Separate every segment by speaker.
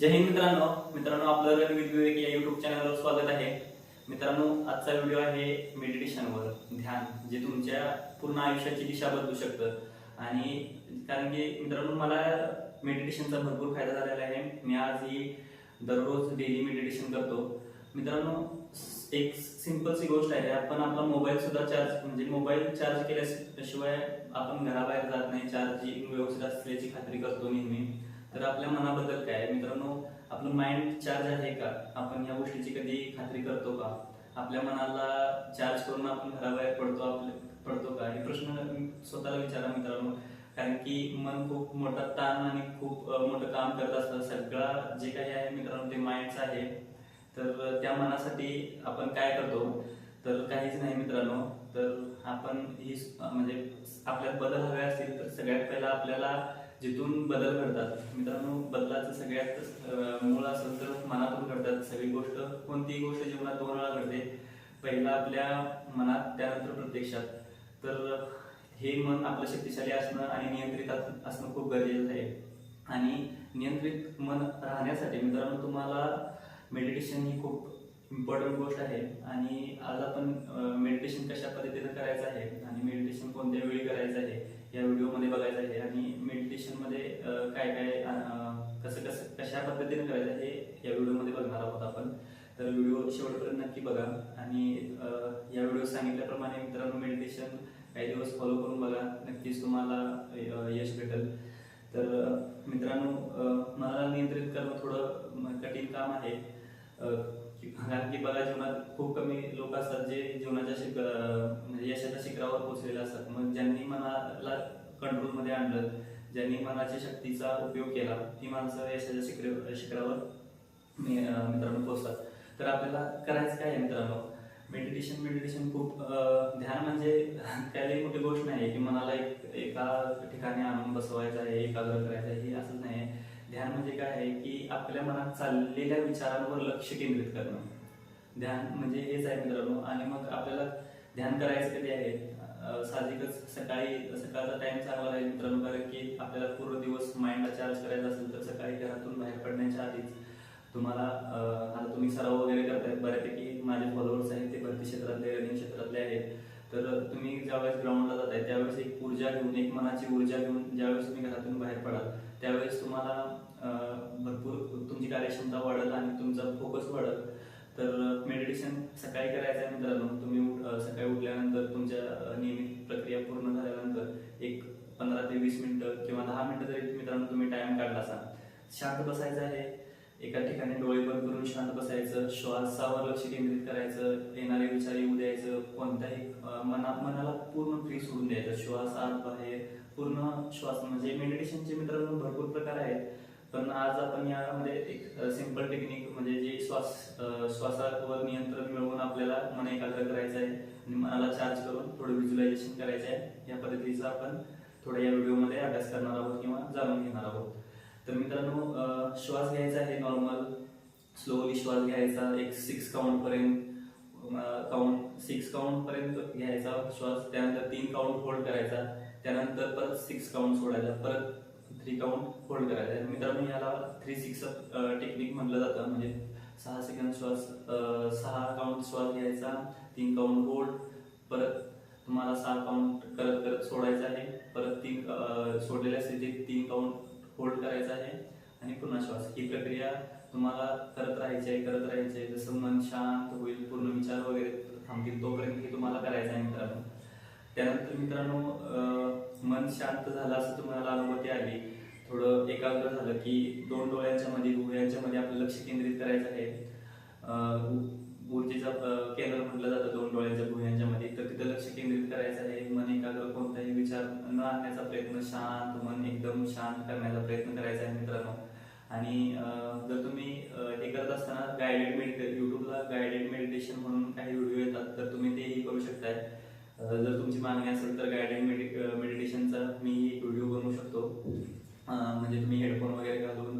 Speaker 1: जय हिंद मित्रांनो. मित्रांनो आपलं रणवीर विवेक या युट्यूब चॅनलवर स्वागत आहे. मित्रांनो आजचा व्हिडिओ आहे मेडिटेशनवर ध्यान जे तुमच्या पूर्ण आयुष्याची दिशा बदलू शकतं. आणि कारण की मित्रांनो मला मेडिटेशनचा भरपूर फायदा झालेला आहे. मी आज ही दररोज डेली मेडिटेशन करतो. मित्रांनो एक सिंपलची गोष्ट आहे. आपण आपला मोबाईल सुद्धा चार्ज म्हणजे मोबाईल चार्ज केल्याशिवाय आपण घराबाहेर जात नाही. चार्जिंग व्यवस्थित असल्याची खात्री करतो नेहमी. तर आपल्या मनाबद्दल आपलं माइंड चार्ज आहे का? आपण या गोष्टीची कधी खात्री करतो का? आपल्या मनाला चार्ज करून आपण घराबाहेर पडतो आपले पडतो का? हे प्रश्न स्वतःला विचारा मित्रांनो. कारण की मन खूप मोठा ताण आणि खूप मोठं काम करत असतं. सगळा जे काही आहे मित्रांनो ते माइंडचं आहे. तर त्या मनासाठी आपण काय करतो? तर काहीच नाही मित्रांनो. तर आपण ही म्हणजे आपल्यात बदल हवे असतील तर सगळ्यात पहिला आपल्याला जिथून बदल घडतात. मित्रांनो बदलाचं सगळ्यात मूळ असेल तर मनातून घडतात सगळी गोष्ट. कोणतीही गोष्ट जीवनात दोन वेळा घडते. पहिला आपल्या मनात त्यानंतर प्रत्यक्षात. तर हे मन आपलं शक्तिशाली असणं आणि नियंत्रित असणं खूप गरजेचं आहे. आणि नियंत्रित मन राहण्यासाठी मित्रांनो तुम्हाला मेडिटेशन ही खूप इम्पॉर्टंट गोष्ट आहे. आणि आज आपण मेडिटेशन कशा पद्धतीनं करायचं आहे आणि मेडिटेशन कोणत्या वेळी करायचं आहे या व्हिडिओमध्ये बघायचं आहे. आणि पद्धतीने करायचं हे या व्हिडिओमध्ये बघणार आहोत आपण. तर व्हिडिओ शेवटपर्यंत नक्की बघा. आणि या व्हिडिओ सांगितल्याप्रमाणे मित्रांनो मेडिटेशन काही दिवस फॉलो करून बघा. नक्कीच तुम्हाला यश भेटेल. तर मित्रांनो मनाला नियंत्रित करणं थोडं कठीण काम आहे. कारण की बघा जीवनात खूप कमी लोक असतात जे जीवनाच्या शिक म्हणजे यशाच्या शिखरावर पोहोचलेले असतात. मग ज्यांनी मनाला कंट्रोलमध्ये आणलं. ज्यांनी मनाच्या शक्तीचा उपयोग केला ती माणसं यशाच्या शिखर शिखरावर मित्रांनो पोहोचतात. तर आपल्याला करायचं काय मित्रांनो? मेडिटेशन मेडिटेशन खूप ध्यान म्हणजे त्यालाही मोठी गोष्ट नाही की मनाला एक एका ठिकाणी आणून बसवायचं आहे एकाग्र करायचं आहे हे असंच नाही आहे. ध्यान म्हणजे काय आहे की आपल्या मनात चाललेल्या विचारांवर लक्ष केंद्रित करणं. ध्यान म्हणजे हेच आहे मित्रांनो. आणि मग आपल्याला ध्यान करायचं कधी आहे? साहजिकच सकाळी सकाळचा टाइम चांगला राहील मित्रांनो कारण की आपल्याला पूर्ण दिवस माइंडला चार्ज करायचा असेल तर सकाळी घरातून बाहेर पडण्याच्या आधीच तुम्हाला आता तुम्ही सराव वगैरे करतायत बऱ्यापैकी माझे फॉलोअर्स आहेत ते भरती क्षेत्रातले रनिंग क्षेत्रातले आहेत. तर तुम्ही ज्यावेळेस ग्राउंडला जाताय त्यावेळेस एक ऊर्जा घेऊन एक मनाची ऊर्जा घेऊन ज्यावेळेस तुम्ही घरातून बाहेर पडाल त्यावेळेस तुम्हाला भरपूर तुमची कार्यक्षमता वाढेल आणि तुमचा फोकस वाढेल. तर मेडिटेशन सकाळी करायचं आहे मित्रांनो तुम्ही सकाळी उठल्यानंतर तुमच्या नियमित प्रक्रिया पूर्ण झाल्यानंतर एक पंधरा ते वीस मिनिटं किंवा दहा मिनिटं जरी मित्रांनो तुम्ही टाइम काढला असा शांत बसायचं आहे. एका ठिकाणी डोळे बंद करून शांत बसायचं श्वासावर लक्ष केंद्रित करायचं येणारे विचार येऊ द्यायचं कोणत्याही मना मनाला पूर्ण फ्री सोडून द्यायचं. श्वास आत बाहेर पूर्ण श्वास म्हणजे मेडिटेशनचे मित्रांनो भरपूर प्रकार आहेत. पण आज आपण यामध्ये एक सिंपल टेक्निक म्हणजे जे श्वास श्वासावर नियंत्रण मिळवून आपल्याला मन एकाग्र करायचं आहे आणि मनाला चार्ज करून थोडं व्हिज्युलायझेशन करायचं आहे. या पद्धतीचा आपण थोडं या व्हिडिओमध्ये अभ्यास करणार आहोत किंवा जाणून घेणार आहोत. तर मित्रांनो श्वास घ्यायचा आहे नॉर्मल स्लोली श्वास घ्यायचा एक सिक्स काउंट पर्यंत काउंट सिक्स काउंट पर्यंत घ्यायचा श्वास. त्यानंतर तीन काउंट होल्ड करायचा. त्यानंतर परत सिक्स काउंट सोडायचा. परत थ्री काउंट होल्ड करायचा मित्रांनो याला थ्री सिक्स टेक्निक म्हटलं जातं. म्हणजे सहा सेकंद श्वास सहा काउंट श्वास घ्यायचा तीन काउंट होल्ड परत तुम्हाला सहा काउंट करत करत सोडायचं आहे. परत तीन सोडलेल्या स्थितीत तीन काउंट होल्ड करायचा आहे. आणि पुन्हा श्वास. ही प्रक्रिया तुम्हाला करत राहायची आहे करत राहायची आहे. जसं मन शांत होईल पूर्ण विचार वगैरे थांबतील तोपर्यंत हे तुम्हाला करायचं आहे मित्रांनो. त्यानंतर मित्रांनो मन शांत झालं असं तुम्हाला अनुभूती आली? थोडं एकाग्र झालं की दोन डोळ्यांच्या मध्ये भुवयांच्या मध्ये आपलं लक्ष केंद्रित करायचं आहे. ऊर्जेचा ऊर्जेचं केंद्र म्हटलं जातं दोन डोळ्यांच्या भुवयांच्या मध्ये तर तिथं लक्ष केंद्रित करायचं आहे. मन एकाग्र कोणताही विचार न आणण्याचा प्रयत्न शांत मन एकदम शांत करण्याचा प्रयत्न करायचा आहे मित्रांनो. आणि जर तुम्ही हे करत असताना गायडेड मेडिटेशन युट्यूबला गायडेड मेडिटेशन म्हणून काही व्हिडिओ येतात तर तुम्ही तेही करू शकताय. जर तुमची मागणी असेल तर गायडेड मेडिटेशनचा मी एक व्हिडिओ बनवू शकतो. म्हणजे तुम्ही हेडफोन वगैरे घालून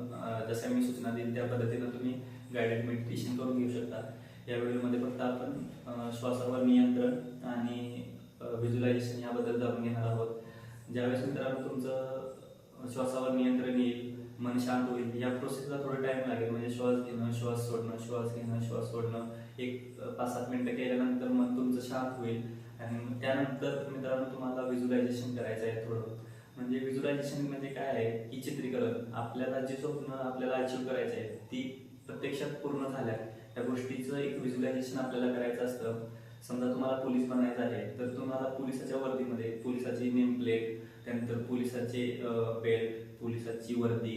Speaker 1: जसं मी सूचना देईल त्या पद्धतीनं तुम्ही गायडेड मेडिटेशन करून घेऊ शकता. या व्हिडिओमध्ये फक्त आपण श्वासावर नियंत्रण आणि व्हिज्युलायझेशन याबद्दल जाणून घेणार आहोत. ज्यावेळेस मित्रांनो तुमचं श्वासावर नियंत्रण येईल मन शांत होईल या प्रोसेसला थोडं टाइम लागेल. म्हणजे श्वास घेणं श्वास सोडणं श्वास घेणं श्वास सोडणं. एक पाच सात मिनिटं केल्यानंतर मन तुमचं शांत होईल. आणि मग त्यानंतर मित्रांनो तुम्हाला व्हिज्युलायझेशन करायचं आहे थोडं. म्हणजे व्हिज्युलायझेशन म्हणजे काय आहे की चित्रीकरण. आपल्याला जे स्वप्न आपल्याला अचीव करायचं आहे ती प्रत्यक्षात पूर्ण झाल्या त्या गोष्टीचं एक व्हिज्युलायझेशन आपल्याला करायचं असतं. समजा तुम्हाला पोलीस बनायचं आहे तर तुम्हाला पोलिसाच्या वर्दीमध्ये पोलिसाची नेम प्लेट त्यानंतर पोलिसाचे बेल्ट पोलिसाची वर्दी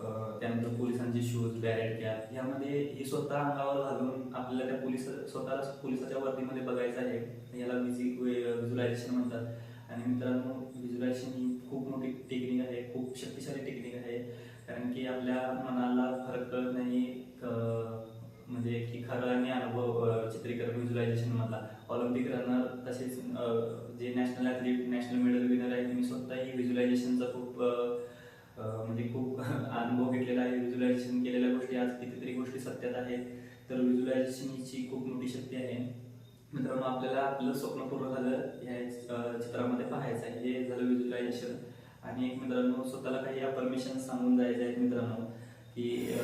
Speaker 1: त्यानंतर पोलिसांचे शूज बॅरेट कॅप यामध्ये हे स्वतः अंगावर घालून आपल्याला त्या पोलीस स्वतःला पोलिसाच्या वर्दीमध्ये बघायचं आहे. याला व्हिज्युलायझेशन म्हणतात. आणि मित्रांनो व्हिज्युलायझेशन ही खूप मोठी टेक्निक आहे. खूप शक्तिशाली टेक्निक आहे. कारण की आपल्या मनाला फरक कळत नाही. म्हणजे की खरं आणि अनुभव चित्रीकरण व्हिज्युलायझेशन मधला. ऑलिम्पिक रनर तसेच जे national athlete national medal winner आहे मी स्वतःही व्हिज्युलायझेशनचा खूप म्हणजे खूप अनुभव घेतलेला आहे. व्हिज्युलायझेशन केलेल्या गोष्टी आज कितीतरी गोष्टी सत्यात आहेत. तर व्हिज्युलायझेशनची खूप मोठी शक्ती आहे. मित्रांनो आपल्याला आपलं स्वप्न पूर्ण झालं या चित्रामध्ये पाहायचं आहे. हे झालं व्हिज्युलायझेशन आणि एक मित्रांनो स्वतःला काही परमिशन सांगून जायचं आहे मित्रांनो की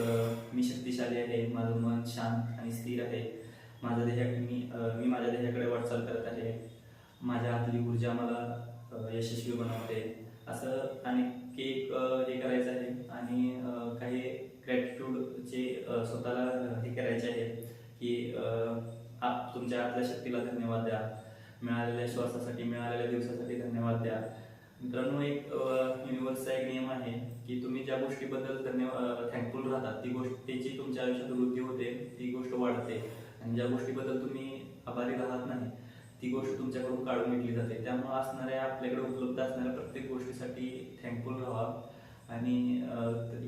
Speaker 1: मी शक्तिशाली आहे माझं मन शांत आणि स्थिर आहे. माझ्या देह मी मी माझ्या देहाकडे वाटचाल करत आहे. माझ्या हातली ऊर्जा मला यशस्वी बनवते. असं अनेक केक हे करायचं आहे आणि काही काही ग्रॅटिट्यूडचे स्वतःला हे करायचे आहे की आप तुमच्या आतल्या शक्तीला धन्यवाद द्या. मिळालेल्या श्वासासाठी मिळालेल्या दिवसासाठी धन्यवाद द्या. मित्रांनो एक युनिव्हर्सचा एक नियम आहे की तुम्ही ज्या गोष्टीबद्दल धन्यवाद थँकफुल राहतात ती गोष्ट त्याची तुमच्या आयुष्यात वृद्धी होते ती गोष्ट वाढते. आणि ज्या गोष्टीबद्दल तुम्ही आभारी राहत नाही ती गोष्ट तुमच्याकडून काढून घेतली जाते. त्यामुळे असणाऱ्या आपल्याकडे उपलब्ध असणाऱ्या प्रत्येक गोष्टीसाठी थँकफुल राहा. आणि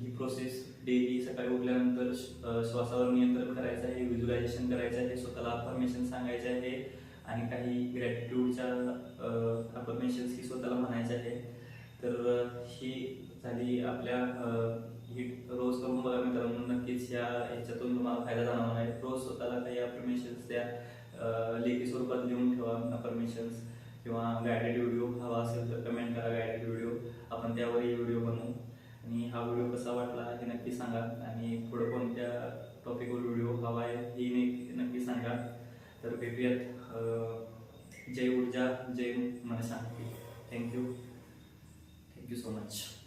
Speaker 1: ही प्रोसेस डेली सकाळी उठल्यानंतर श्वासावर नियंत्रण करायचं आहे व्हिज्युलायझेशन करायचं आहे स्वतःला अफर्मेशन सांगायचे आहे आणि काही ग्रॅटिट्यूडच्या अफर्मेशन्स ही स्वतःला म्हणायचे आहे. तर ही झाली आपल्या ही रोज करून बघा मित्रांनो नक्कीच या ह्याच्यातून तुम्हाला फायदा जाणार आहे. रोज स्वतःला काही अफर्मेशन्स द्या. लेखी स्वरूपात लिहून ठेवा परमिशन्स किंवा गायडेड व्हिडिओ हवा असेल तर कमेंट करा गायडेड व्हिडिओ आपण त्यावरही व्हिडिओ बनवू. आणि हा व्हिडिओ कसा वाटला हे नक्की सांगा. आणि पुढे कोणत्या टॉपिकवर व्हिडिओ हवा आहे हे नक्की- नक्की सांगा. तर भेटूयात. जय ऊर्जा जय मनशांती. Thank you thank you so much